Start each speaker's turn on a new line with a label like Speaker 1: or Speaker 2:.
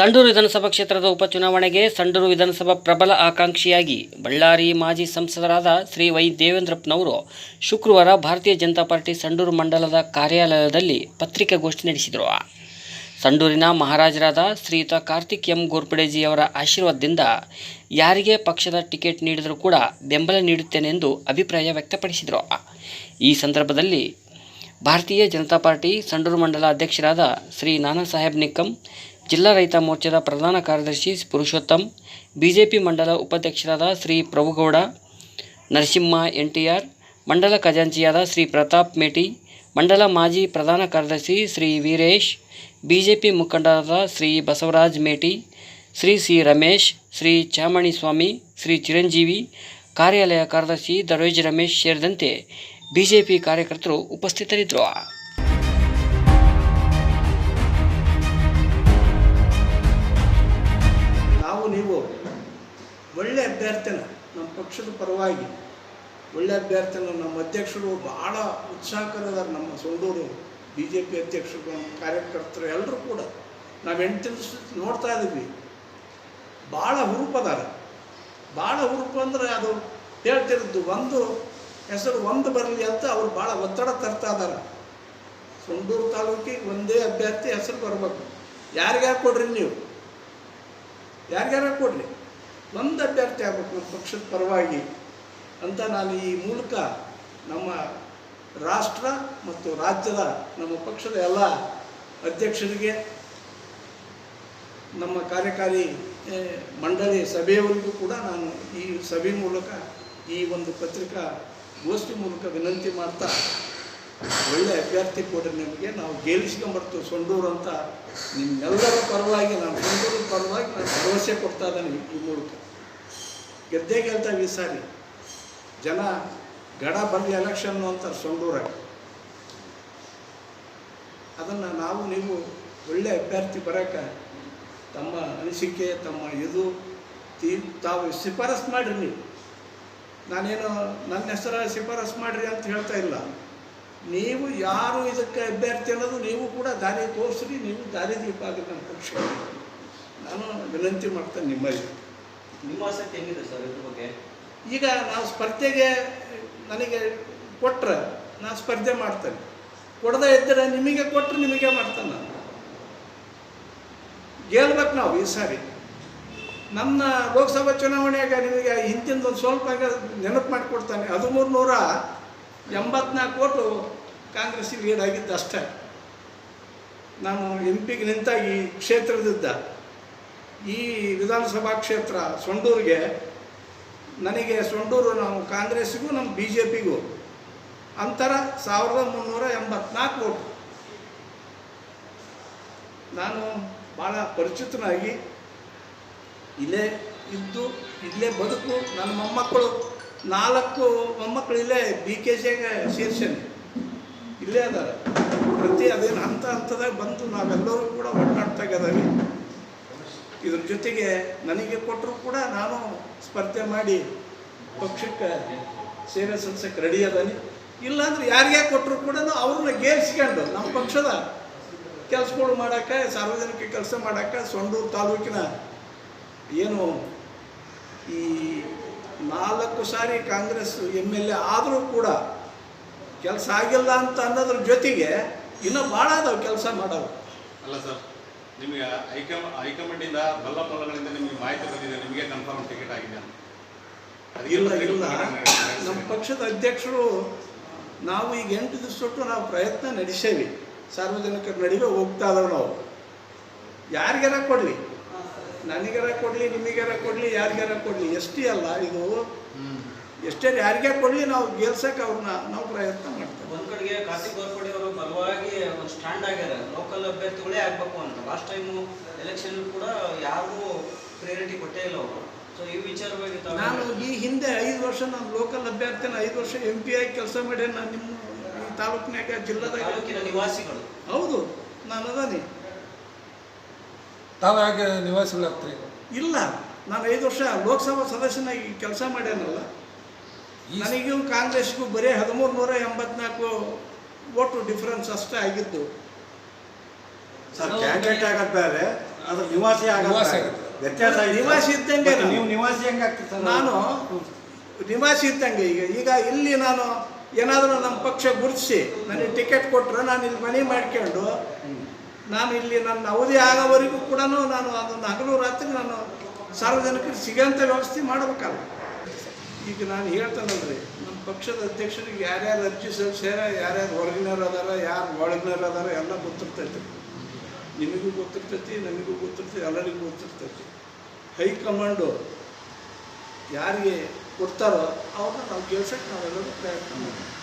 Speaker 1: ಸಂಡೂರು ವಿಧಾನಸಭಾ ಕ್ಷೇತ್ರದ ಉಪಚುನಾವಣೆಗೆ ಸಂಡೂರು ವಿಧಾನಸಭಾ ಪ್ರಬಲ ಆಕಾಂಕ್ಷಿಯಾಗಿ ಬಳ್ಳಾರಿ ಮಾಜಿ ಸಂಸದರಾದ ಶ್ರೀ ವೈ ದೇವೇಂದ್ರಪ್ಪನವರು ಶುಕ್ರವಾರ ಭಾರತೀಯ ಜನತಾ ಪಾರ್ಟಿ ಸಂಡೂರು ಮಂಡಲದ ಕಾರ್ಯಾಲಯದಲ್ಲಿ ಪತ್ರಿಕಾಗೋಷ್ಠಿ ನಡೆಸಿದರು. ಸಂಡೂರಿನ ಮಹಾರಾಜರಾದ ಶ್ರೀಯುತ ಕಾರ್ತಿಕ್ ಎಂ ಗೋರ್ಪಡೆಜಿಯವರ ಆಶೀರ್ವಾದದಿಂದ ಯಾರಿಗೆ ಪಕ್ಷದ ಟಿಕೆಟ್ ನೀಡಿದರೂ ಕೂಡ ಬೆಂಬಲ ನೀಡುತ್ತೇನೆ ಎಂದು ಅಭಿಪ್ರಾಯ ವ್ಯಕ್ತಪಡಿಸಿದರು. ಈ ಸಂದರ್ಭದಲ್ಲಿ ಭಾರತೀಯ ಜನತಾ ಪಾರ್ಟಿ ಸಂಡೂರು ಮಂಡಲ ಅಧ್ಯಕ್ಷರಾದ ಶ್ರೀ ನಾನಾ ಸಾಹೇಬ್ ನಿಕ್ಕಂ ಜಿಲ್ಲಾ ರೈತ ಮೋರ್ಚಾದ ಪ್ರಧಾನ ಕಾರ್ಯದರ್ಶಿ ಪುರುಷೋತ್ತಮ್, ಬಿಜೆಪಿ ಮಂಡಲ ಉಪಾಧ್ಯಕ್ಷರಾದ ಶ್ರೀ ಪ್ರಭುಗೌಡ, ನರಸಿಂಹ ಎನ್ ಟಿ ಮಂಡಲ ಖಜಾಂಚಿಯಾದ ಶ್ರೀ ಪ್ರತಾಪ್ ಮೇಟಿ, ಮಂಡಲ ಮಾಜಿ ಪ್ರಧಾನ ಕಾರ್ಯದರ್ಶಿ ಶ್ರೀ ವೀರೇಶ್, ಬಿಜೆಪಿ ಮುಖಂಡರಾದ ಶ್ರೀ ಬಸವರಾಜ್ ಮೇಟಿ, ಶ್ರೀ ಸಿ ರಮೇಶ್, ಶ್ರೀ ಚಾಮಣಿ ಸ್ವಾಮಿ ಶ್ರೀ ಚಿರಂಜೀವಿ, ಕಾರ್ಯಾಲಯ ಕಾರ್ಯದರ್ಶಿ ದರೋಜ್ ರಮೇಶ್ ಸೇರಿದಂತೆ ಬಿಜೆಪಿ ಕಾರ್ಯಕರ್ತರು ಉಪಸ್ಥಿತರಿದ್ದರು.
Speaker 2: ಒಳ್ಳೆ ಅಭ್ಯರ್ಥಿನ ನಮ್ಮ ಪಕ್ಷದ ಪರವಾಗಿ, ಒಳ್ಳೆ ಅಭ್ಯರ್ಥಿನ ನಮ್ಮ ಅಧ್ಯಕ್ಷರು ಭಾಳ ಉತ್ಸಾಹಕರದಾರ ನಮ್ಮ ಸೊಂಡೂರು ಬಿ ಜೆ ಪಿ ಅಧ್ಯಕ್ಷರು ಕಾರ್ಯಕರ್ತರು ಎಲ್ಲರೂ ಕೂಡ ನಾವು ಎಂಟು ದಿವಸ ನೋಡ್ತಾ ಇದ್ದೀವಿ. ಭಾಳ ಹುರುಪದಾರ ಭಾಳ ಹುರುಪು ಅಂದ್ರೆ ಅದು ಹೇಳ್ತಿರೋದು ಒಂದು ಹೆಸರು ಒಂದು ಬರಲಿ ಅಂತ ಅವ್ರು ಭಾಳ ಒತ್ತಡ ತರ್ತಾ ಇದ್ದಾರೆ. ಸೊಂಡೂರು ತಾಲೂಕಿಗೆ ಒಂದೇ ಅಭ್ಯರ್ಥಿ ಹೆಸರು ಬರಬೇಕು. ಯಾರಿಗ್ಯಾರು ಕೊಡ್ರಿ ನೀವು? ಯಾರಿಗ್ಯಾರು ಕೊಡಲಿ? ಒಂದು ಅಭ್ಯರ್ಥಿ ಆಗ್ಬೇಕು ನಮ್ಮ ಪಕ್ಷದ ಪರವಾಗಿ ಅಂತ ನಾನು ಈ ಮೂಲಕ ನಮ್ಮ ರಾಷ್ಟ್ರ ಮತ್ತು ರಾಜ್ಯದ ನಮ್ಮ ಪಕ್ಷದ ಎಲ್ಲ ಅಧ್ಯಕ್ಷರಿಗೆ, ನಮ್ಮ ಕಾರ್ಯಕಾರಿ ಮಂಡಳಿ ಸಭೆಯವರಿಗೂ ಕೂಡ ನಾನು ಈ ಸಭೆ ಮೂಲಕ ಈ ಒಂದು ಪತ್ರಿಕಾ ಗೋಷ್ಠಿ ಮೂಲಕ ವಿನಂತಿ ಮಾಡ್ತಾ ಒಳ್ಳೆ ಅಭ್ಯರ್ಥಿ ಕೊಡ್ರಿ ನಿಮಗೆ, ನಾವು ಗೆಲ್ಲಿಸ್ಕೊಂಬರ್ತು ಸೊಂಡೂರು ಅಂತ. ನಿಮ್ಮೆಲ್ಲರ ಪರವಾಗಿ, ನಾನು ಸೊಂಡೂರು ಪರವಾಗಿ ನಾನು ಭರವಸೆ ಕೊಡ್ತಾ ಇದ್ದಾನೆ ಈ ಮೂಲಕ. ಗೆದ್ದೇ ಗೆಲ್ತಾವೆ ಈ ಸಾರಿ. ಜನ ಗಡ ಬರಲಿ ಎಲೆಕ್ಷನ್ನು ಅಂತಾರೆ ಸೊಂಡೂರ ಅದನ್ನು ನಾವು, ನೀವು ಒಳ್ಳೆ ಅಭ್ಯರ್ಥಿ ಬರೋಕ್ಕೆ ತಮ್ಮ ಅನಿಸಿಕೆ, ತಮ್ಮ ಇದು, ತೀ, ತಾವು ಶಿಫಾರಸು ಮಾಡಿರಿ ನೀವು. ನಾನೇನು, ನನ್ನ ಹೆಸರ ಶಿಫಾರಸ್ ಮಾಡಿರಿ ಅಂತ ಹೇಳ್ತಾ ಇಲ್ಲ. ನೀವು ಯಾರು ಇದಕ್ಕೆ ಅಭ್ಯರ್ಥಿ ಅನ್ನೋದು ನೀವು ಕೂಡ ದಾರಿ ತೋರಿಸ್ರಿ ನೀವು ದಾರಿ ದೀಪ ಆಗಿ ನನ್ನ ಪಕ್ಷ ನಾನು ವಿನಂತಿ ಮಾಡ್ತೇನೆ ನಿಮ್ಮಲ್ಲಿ.
Speaker 3: ನಿಮ್ಮ ಆಸಕ್ತಿ ಹೆಂಗಿದೆ ಸರ್ ಇದ್ರ ಬಗ್ಗೆ?
Speaker 2: ಈಗ ನಾವು ಸ್ಪರ್ಧೆಗೆ ನನಗೆ ಕೊಟ್ಟರೆ ನಾನು ಸ್ಪರ್ಧೆ ಮಾಡ್ತೇನೆ. ಕೊಡದೇ ಇದ್ದರೆ ನಿಮಗೆ ಕೊಟ್ಟರೆ ನಿಮಗೆ ಮಾಡ್ತೇನೆ ನಾನು. ಗೆಲ್ಬೇಕು ನಾವು ಈ ಸಾರಿ. ನನ್ನ ಲೋಕಸಭಾ ಚುನಾವಣೆಯಾಗ ನಿಮಗೆ ಹಿಂದಿನ ಒಂದು ಸ್ವಲ್ಪ ನೆನಪು ಮಾಡಿಕೊಡ್ತಾನೆ. ಹದಿಮೂರು ನೂರ ಎಂಬತ್ನಾಲ್ಕು ಓಟು ಕಾಂಗ್ರೆಸ್ಸಿಗೆ ಲೀಡ್ ಆಗಿದ್ದು ಅಷ್ಟೇ. ನಾನು ಎಂ ಪಿಗೆ ನಿಂತ ಈ ಕ್ಷೇತ್ರದಿದ್ದ ಈ ವಿಧಾನಸಭಾ ಕ್ಷೇತ್ರ ಸೊಂಡೂರಿಗೆ, ನನಗೆ ಸೊಂಡೂರು ನಾವು ಕಾಂಗ್ರೆಸ್ಸಿಗೂ, ನಮ್ಮ ಬಿ ಜೆ ಪಿಗೂ ಅಂತರ ಸಾವಿರದ ಮುನ್ನೂರ ಎಂಬತ್ನಾಲ್ಕು ಓಟು. ನಾನು ಭಾಳ ಪರಿಚಿತನಾಗಿ, ಇಲ್ಲೇ ಇದ್ದು, ಇಲ್ಲೇ ಬದುಕು, ನನ್ನ ಮೊಮ್ಮಕ್ಕಳು ನಾಲ್ಕು ಮೊಮ್ಮಕ್ಕಳು ಇಲ್ಲೇ ಬಿ ಕೆ ಜಿಗೆ ಸೇರ್ಸೇನೆ ಇಲ್ಲೇ ಅದಾರೆ. ಪ್ರತಿ ಅದೇನು ಹಂತ ಹಂತದಾಗ ಬಂದು ನಾವೆಲ್ಲರೂ ಕೂಡ ಒಟ್ಟಾಡ್ತಾ ಇದ್ದಾವೆ. ಇದ್ರ ಜೊತೆಗೆ ನನಗೆ ಕೊಟ್ಟರು ಕೂಡ ನಾನು ಸ್ಪರ್ಧೆ ಮಾಡಿ ಪಕ್ಷಕ್ಕೆ ಸೇವೆ ಸಲ್ಲಿಸಕ್ಕೆ ರೆಡಿ ಅದಾನೆ. ಇಲ್ಲಾಂದ್ರೆ ಯಾರಿಗೆ ಕೊಟ್ಟರು ಕೂಡ ಅವ್ರನ್ನ ಗೇರ್ಸ್ಕೊಂಡು ನಮ್ಮ ಪಕ್ಷದ ಕೆಲಸಗಳು ಮಾಡೋಕ್ಕೆ, ಸಾರ್ವಜನಿಕ ಕೆಲಸ ಮಾಡೋಕ್ಕೆ, ಸೊಂಡೂರು ತಾಲೂಕಿನ ಏನು ಈ ನಾಲ್ಕು ಸಾರಿ ಕಾಂಗ್ರೆಸ್ ಎಂ ಎಲ್ ಎ ಆದರೂ ಕೂಡ ಕೆಲಸ ಆಗಿಲ್ಲ ಅಂತ ಅನ್ನೋದ್ರ ಜೊತೆಗೆ ಇನ್ನೂ ಭಾಳ ಅದಾವೆ ಕೆಲಸ ಮಾಡೋವು
Speaker 4: ಅಲ್ಲ ಸರ್ ನಿಮಗೆ ಹೈಕಮ್ ಹೈಕಮಾಂಡಿಂದ ಬಲ್ಲ ಬಲ್ಲಗಳಿಂದ ನಿಮಗೆ ಮಾಹಿತಿ ಬಂದಿದೆ ನಿಮಗೆ ಕನ್ಫರ್ಮ್ ಟಿಕೆಟ್ ಆಗಿದೆ
Speaker 2: ಇಲ್ಲ ಇಲ್ಲ. ನಮ್ಮ ಪಕ್ಷದ ಅಧ್ಯಕ್ಷರು ನಾವು ಈಗ ಎಂಟು ದಿವಸಟ್ಟು ನಾವು ಪ್ರಯತ್ನ ನಡೆಸೇವಿ. ಸಾರ್ವಜನಿಕರ ನಡುವೆ ಹೋಗ್ತಾ ಇದಾವೆ ನಾವು. ಯಾರಿಗೆಲ್ಲ ಕೊಡಲಿ? ನನಗಾರ ಕೊಡಲಿ ನಿಮಗಾರ ಕೊಡಲಿ ಯಾರಿಗಾರ ಕೊಡಲಿ ಎಷ್ಟೇ ಅಲ್ಲ ಇದು. ಎಷ್ಟೇ ಯಾರಿಗಾರ ಕೊಡಲಿ ನಾವು ಗೆಲ್ಸಕ್ಕೆ ಅವ್ರನ್ನ ನಾವು ಪ್ರಯತ್ನ ಮಾಡ್ತೇವೆ.
Speaker 3: ಒಂದು ಕಡೆಗೆ ಕಾರ್ತಿಕ್ ಗೋರ್ಪಡೆ ಅವರು ಪರವಾಗಿ ಒಂದು ಸ್ಟ್ಯಾಂಡ್ ಆಗ್ಯಾರ ಲೋಕಲ್ ಅಭ್ಯರ್ಥಿಗಳೇ ಆಗಬೇಕು ಅಂತ. ಲಾಸ್ಟ್ ಟೈಮು ಎಲೆಕ್ಷನ್ ಕೂಡ ಯಾರಿಗೂ ಪ್ರಿಯಾರಿಟಿ ಕೊಟ್ಟೇ ಇಲ್ಲ ಅವರು. ಸೊ ಈ ವಿಚಾರವಾಗಿ
Speaker 2: ನಾನು ಈ ಹಿಂದೆ ಐದು ವರ್ಷ ನಾನು ಲೋಕಲ್ ಅಭ್ಯರ್ಥಿನ ಐದು ವರ್ಷ ಎಂ ಪಿ ಆಗಿ ಕೆಲಸ ಮಾಡಿ ನಾನು ನಿಮ್ಮ ಈ ತಾಲೂಕಿನಾಗ ಜಿಲ್ಲಾದಾಗ.
Speaker 3: ತಾಲೂಕಿನ ನಿವಾಸಿಗಳು.
Speaker 2: ಹೌದು ನಾನು ಅದಾನೆ.
Speaker 5: ತಾವು ಹೇಗೆ ನಿವಾಸಿಗಳಾಗ್ತೀರಿ?
Speaker 2: ಇಲ್ಲ ನಾನು ಐದು ವರ್ಷ ಲೋಕಸಭಾ ಸದಸ್ಯನಾಗಿ ಕೆಲಸ ಮಾಡ್ಯಾನಲ್ಲ. ನನಗೂ ಕಾಂಗ್ರೆಸ್ಗೂ ಬರೀ ಹದಿಮೂರು ನೂರ ಎಂಬತ್ನಾಲ್ಕು ಓಟು ಡಿಫ್ರೆನ್ಸ್ ಅಷ್ಟೇ ಆಗಿತ್ತು
Speaker 6: ಸರ್ ಕ್ಯಾಂಡಿಡೇಟ್ ಆಗತ್ತಾರೆ ಅದು ನಿವಾಸಿ. ವ್ಯತ್ಯಾಸ.
Speaker 2: ನಿವಾಸಿ ಇದ್ದಂಗೆ
Speaker 6: ನೀವು ನಿವಾಸಿ ಹೆಂಗೆ
Speaker 2: ನಾನು ನಿವಾಸಿ ಇದ್ದಂಗೆ ಈಗ. ಈಗ ಇಲ್ಲಿ ನಾನು ಏನಾದರೂ ನಮ್ಮ ಪಕ್ಷ ಗುರುತಿಸಿ ನನಗೆ ಟಿಕೆಟ್ ಕೊಟ್ಟರೆ ನಾನು ಇಲ್ಲಿ ಮನೆ ಮಾಡ್ಕೊಂಡು ನಾನು ಇಲ್ಲಿ ನನ್ನ ಅವಧಿ ಆಗೋವರೆಗೂ ಕೂಡ ನಾನು ಅದೊಂದು ಹಗಲು ರಾತ್ರಿ ನಾನು ಸಾರ್ವಜನಿಕರಿಗೆ ಸಿಗೋಂಥ ವ್ಯವಸ್ಥೆ ಮಾಡಬೇಕಲ್ಲ. ಈಗ ನಾನು ಹೇಳ್ತಾನಲ್ರಿ ನಮ್ಮ ಪಕ್ಷದ ಅಧ್ಯಕ್ಷರಿಗೆ ಯಾರ್ಯಾರು ಅರ್ಜಿ ಸಲ್ಲಿಸ್ಯಾರ, ಯಾರ್ಯಾರು ಹೊರಗಿನವ್ರು ಅದಾರ, ಯಾರು ಒಳಗಿನವ್ರು ಅದಾರ, ಎಲ್ಲ ಗೊತ್ತಿರ್ತೈತಿ. ನಿಮಗೂ ಗೊತ್ತಿರ್ತೈತಿ, ನಮಗೂ ಗೊತ್ತಿರ್ತೈತಿ, ಎಲ್ಲರಿಗೂ ಗೊತ್ತಿರ್ತೈತಿ. ಹೈಕಮಾಂಡು ಯಾರಿಗೆ ಕೊಡ್ತಾರೋ ಅವ್ರನ್ನ ನಾವು ಕೆಲಸಕ್ಕೆ ನಾವೆಲ್ಲರೂ ಪ್ರಯತ್ನ ಮಾಡ್ತೀವಿ.